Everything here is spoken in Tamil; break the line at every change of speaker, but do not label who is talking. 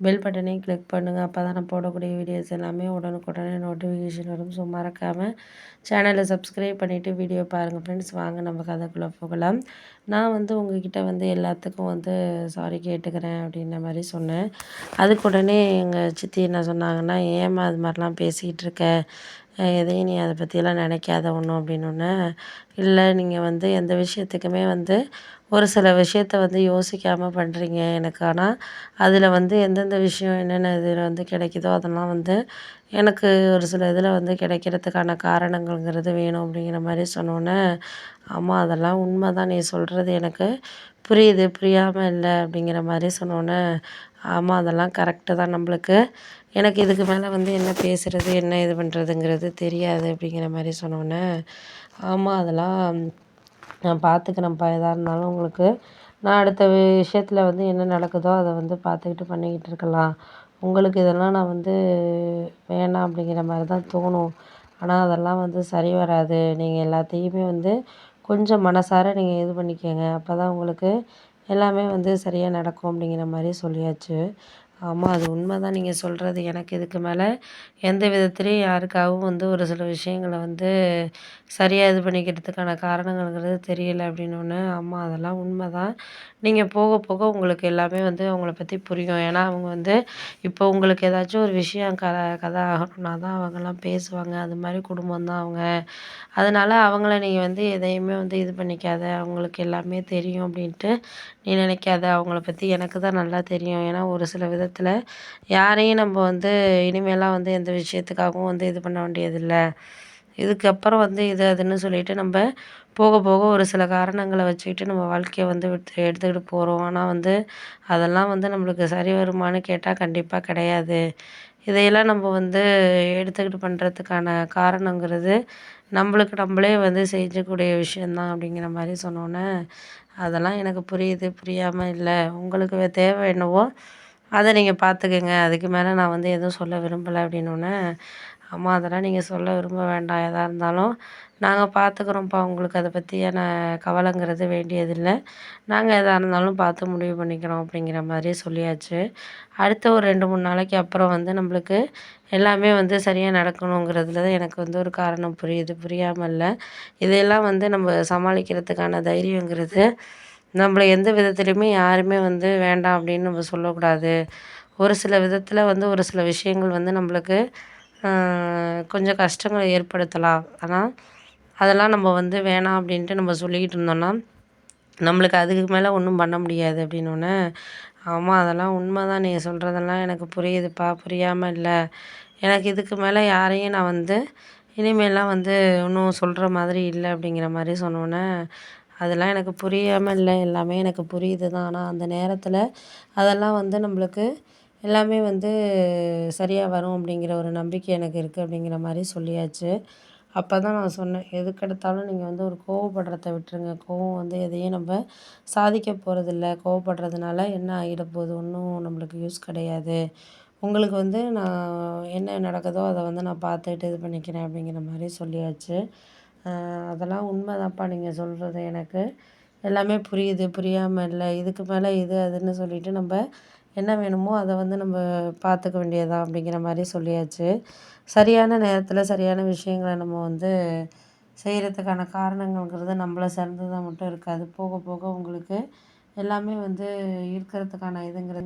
பெல் பட்டனையும் கிளிக் பண்ணுங்கள் அப்போ தான் நான் போடக்கூடிய வீடியோஸ் எல்லாமே உடனுக்குடனே நோட்டிஃபிகேஷன் வரும். ஸோ மறக்காமல் சேனலை சப்ஸ்கிரைப் பண்ணிவிட்டு வீடியோ பாருங்கள் ஃப்ரெண்ட்ஸ் வாங்க நம்ம கதைக்குள்ளே போகலாம். நான் வந்து உங்ககிட்ட வந்து எல்லாத்துக்கும் வந்து சாரி கேட்டுக்கிறேன் அப்படின்ற மாதிரி சொன்னேன். அதுக்கு உடனே எங்கள் சித்தி என்ன சொன்னாங்கன்னா ஏமா அது மாதிரிலாம் பேசிக்கிட்டு இருக்க? எதையும் நீ அதை பற்றியெல்லாம் நினைக்காத ஒன்றும் அப்படின்னு இல்லை நீங்கள் வந்து எந்த விஷயத்துக்குமே வந்து ஒரு சில விஷயத்த வந்து யோசிக்காமல் பண்ணுறீங்க எனக்கு. ஆனால் அதில் வந்து எந்தெந்த விஷயம் என்னென்ன இதில் வந்து கிடைக்குதோ அதெல்லாம் வந்து எனக்கு ஒரு சில இதில் வந்து கிடைக்கிறதுக்கான காரணங்கள்ங்கிறது வேணும் அப்படிங்கிற மாதிரி சொன்னோன்னே ஆமாம் அதெல்லாம் உண்மை தான். நீ சொல்கிறது எனக்கு புரியுது. புரியாமல் இல்லை அப்படிங்கிற மாதிரி சொன்னோன்னே ஆமாம் அதெல்லாம் கரெக்டு தான் நம்மளுக்கு. எனக்கு இதுக்கு மேலே வந்து என்ன பேசுகிறது என்ன இது பண்ணுறதுங்கிறது தெரியாது அப்படிங்கிற மாதிரி சொன்னோன்னே ஆமாம் அதெல்லாம் நான் பார்த்துக்கிறேன்ப்பா. எதாக இருந்தாலும் உங்களுக்கு நான் அடுத்த விஷயத்தில் வந்து என்ன நடக்குதோ அதை வந்து பார்த்துக்கிட்டு பண்ணிக்கிட்டு இருக்கலாம். உங்களுக்கு இதெல்லாம் நான் வந்து வேணாம் அப்படிங்கிற மாதிரி தான் தோணும். ஆனால் அதெல்லாம் வந்து சரி வராது. நீங்கள் எல்லாத்தையுமே வந்து கொஞ்சம் மனசார நீங்கள் இது பண்ணிக்கங்க. அப்போ தான் உங்களுக்கு எல்லாமே வந்து சரியாக நடக்கும் அப்படிங்கிற மாதிரி சொல்லியாச்சு. ஆமாம் அது உண்மை தான் நீங்கள் சொல்கிறது எனக்கு இதுக்கு மேலே எந்த விதத்துலேயும் யாருக்காகவும் வந்து ஒரு சில விஷயங்களை வந்து சரியாக இது பண்ணிக்கிறதுக்கான காரணங்கள்ங்கிறது தெரியல அப்படின்னோடனே ஆமாம் அதெல்லாம் உண்மை தான் நீங்கள் போக போக உங்களுக்கு எல்லாமே வந்து அவங்கள பற்றி புரியும். ஏன்னா அவங்க வந்து இப்போ உங்களுக்கு ஏதாச்சும் ஒரு விஷயம் க கதை ஆகணும்னா தான் அவங்கெல்லாம் பேசுவாங்க. அது மாதிரி குடும்பம் தான் அவங்க. அதனால் அவங்கள நீங்கள் வந்து எதையுமே வந்து இது பண்ணிக்காத. அவங்களுக்கு எல்லாமே தெரியும் அப்படின்ட்டு நீ நினைக்காத. அவங்கள பற்றி எனக்கு தான் நல்லா தெரியும். ஏன்னா ஒரு சில விதத்தில் யாரையும் நம்ம வந்து இனிமேலாம் வந்து எந்த விஷயத்துக்காகவும் வந்து இது பண்ண வேண்டியதில்லை. இதுக்கப்புறம் வந்து இது அதுன்னு சொல்லிட்டு நம்ம போக போக ஒரு சில காரணங்களை வச்சுக்கிட்டு நம்ம வாழ்க்கையை வந்து எடுத்துக்கிட்டு போகிறோம் ஆனால் வந்து அதெல்லாம் வந்து நம்மளுக்கு சரி வருமான்னு கேட்டால் கண்டிப்பாக கிடையாது. இதையெல்லாம் நம்ம வந்து எடுத்துக்கிட்டு பண்ணுறதுக்கான காரணங்கிறது நம்மளுக்கு நம்மளே வந்து செஞ்சக்கூடிய விஷயந்தான் அப்படிங்கிற மாதிரி சொன்னோன்னே அதெல்லாம் எனக்கு புரியுது. புரியாமல் இல்லை. உங்களுக்கு தேவை என்னவோ அதை நீங்கள் பார்த்துக்கங்க அதுக்கு மேலே நான் வந்து எதுவும் சொல்ல விரும்பலை அப்படின்னோடனே அம்மா அதெல்லாம் நீங்கள் சொல்ல விரும்ப வேண்டாம். எதாக இருந்தாலும் நாங்கள் பார்த்துக்குறோம்ப்பா உங்களுக்கு அதை பற்றியான கவலைங்கிறது வேண்டியதில்லை. நாங்கள் எதாக இருந்தாலும் பார்த்து முடிவு பண்ணிக்கிறோம். அப்படிங்கிற மாதிரி சொல்லியாச்சு. அடுத்த ஒரு ரெண்டு மூணு நாளைக்கு அப்புறம் வந்து நம்மளுக்கு எல்லாமே வந்து சரியாக நடக்கணுங்கிறதுல தான் எனக்கு வந்து ஒரு காரணம் புரியுது. புரியாமல் இல்லை இதையெல்லாம் வந்து நம்ம சமாளிக்கிறதுக்கான தைரியங்கிறது நம்மள எந்த விதத்துலையுமே யாருமே வந்து வேண்டாம் அப்படின்னு நம்ம சொல்லக்கூடாது. ஒரு சில விதத்தில் வந்து ஒரு சில விஷயங்கள் வந்து நம்மளுக்கு கொஞ்சம் கஷ்டங்களை ஏற்படுத்தலாம். ஆனால் அதெல்லாம் நம்ம வந்து வேணாம் அப்படின்ட்டு நம்ம சொல்லிக்கிட்டு இருந்தோம்னா நம்மளுக்கு அதுக்கு மேலே ஒன்றும் பண்ண முடியாது அப்படின்னோடனே ஆமாம் அதெல்லாம் உண்மை தான் நீ சொல்கிறதெல்லாம் எனக்கு புரியுதுப்பா. புரியாமல் இல்லை. எனக்கு இதுக்கு மேலே யாரையும் நான் வந்து இனிமேலாம் வந்து இன்னும் சொல்கிற மாதிரி இல்லை அப்படிங்கிற மாதிரி சொன்னோன்னே அதெல்லாம் எனக்கு புரியாமல் இல்லை. எல்லாமே எனக்கு புரியுது தான் ஆனால் அந்த நேரத்தில் அதெல்லாம் வந்து நம்மளுக்கு எல்லாமே வந்து சரியாக வரும் அப்படிங்கிற ஒரு நம்பிக்கை எனக்கு இருக்குது அப்படிங்கிற மாதிரி சொல்லியாச்சு. அப்போ தான் நான் சொன்னேன் எதுக்கெடுத்தாலும் நீங்கள் வந்து ஒரு கோவப்படுறத விட்டுருங்க. கோவம் வந்து எதையும் நம்ம சாதிக்க போகிறதில்ல கோவப்படுறதுனால என்ன ஆகிட போகுது? ஒன்றும் நம்மளுக்கு யூஸ் கிடையாது. உங்களுக்கு வந்து நான் என்ன நடக்குதோ அதை வந்து நான் பார்த்துட்டு இது பண்ணிக்கிறேன் அப்படிங்கிற மாதிரி சொல்லியாச்சு. அதெல்லாம் உண்மைதான்ப்பா நீங்கள் சொல்கிறது எனக்கு. எல்லாமே புரியுது புரியாமல் இல்லை. இதுக்கு மேலே இது அதுன்னு சொல்லிட்டு நம்ம என்ன வேணுமோ அதை வந்து நம்ம பார்த்துக்க வேண்டியதுதான் அப்படிங்கிற மாதிரி சொல்லியாச்சு. சரியான நேரத்தில் சரியான விஷயங்களை நம்ம வந்து செய்கிறதுக்கான காரணங்கள்ங்கிறது நம்மளை சார்ந்ததாக மட்டும் இருக்காது போக போக உங்களுக்கு எல்லாமே வந்து இருக்கிறதுக்கான இதுங்கிறது